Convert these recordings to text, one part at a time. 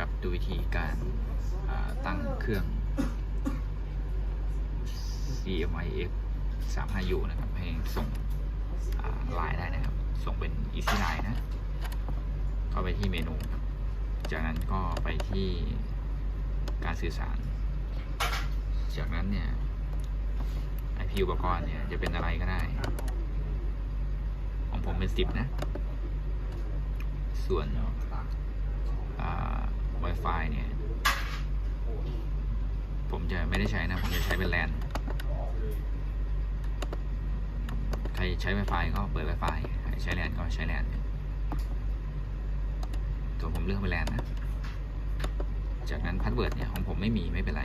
นะครับ ดูวิธีการตั้งเครื่อง CMIF 35U นะครับ ให้ส่งไลน์ได้นะครับ ส่งเป็น Easy Line นะ เข้าไปที่เมนู จากนั้นก็ไปที่การสื่อสาร จากนั้นเนี่ย IP อุปกรณ์เนี่ยจะเป็นอะไรก็ได้ ของผมเป็น 10 นะ ส่วน อ่า Wi-Fi เนี่ย ผมจะไม่ได้ใช้นะ ผมจะใช้เป็นแลนใครใช้ Wi-Fi ก็เปิด Wi-Fi ใครใช้แลนก็ใช้แลนตัวผมเลือกเป็นแลนนะ จากนั้นพาสเวิร์ดเนี่ยของผมไม่มีไม่เป็นไร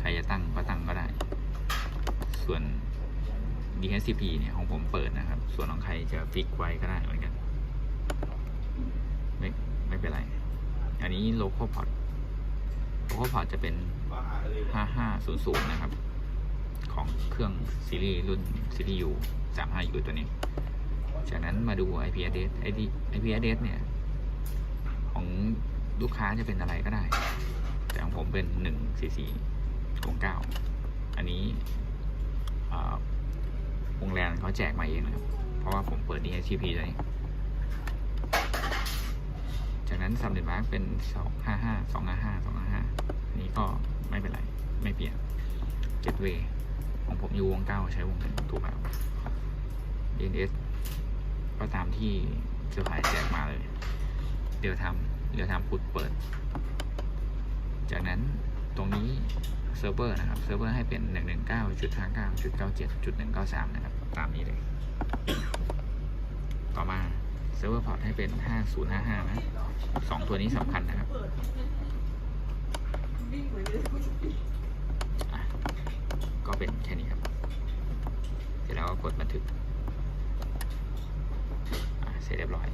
ใครจะตั้งก็ตั้งก็ได้ ส่วน DHCP เนี่ยของผมเปิดนะครับ ส่วนของใครจะฟิกไว้ก็ได้เหมือนกัน ไม่ไม่เป็นไร อั นนี้ local port local port จะเป็น 5500 นะครับ ของเครื่องซีรีส์รุ่น CPU 35U ตัวนี้ จากนั้นมาดู IP address IP IP address เนี่ย ของลูกค้าจะเป็นอะไรก็ได้ แต่ของผมเป็น 144ของ9อันนี้อ่าวงแรมเขาแจกมาเองนะครับ เพราะว่าผมเปิด DHCP ตัวนี้ นั้นซัมเดนมาร์กเป็น 255 255 255อันนี้ก็ไม่เป็นไร ไม่เปลี่ยน Gateway ของผมอยู่วง9ใช้วงหนึ่งถูกแล้ว DNS ก็ตามที่เซอร์ไพรส์แจกมาเลย เดี๋ยวทำเดี๋ยวทำพุดเปิด จากนั้นตรงนี้เซิร์ฟเวอร์นะครับ เซิร์ฟเวอร์ให้เป็น 119.59.97.193 นะครับ ตามนี้เลย ต่อมา เซิร์ฟเวอร์พอร์ตให้เป็น 5055 นะสองตัวนี้สำคัญนะครับก็เป็นแค่นี้ครับ เสร็จแล้วก็กดบันทึกเสร็จเรียบร้อย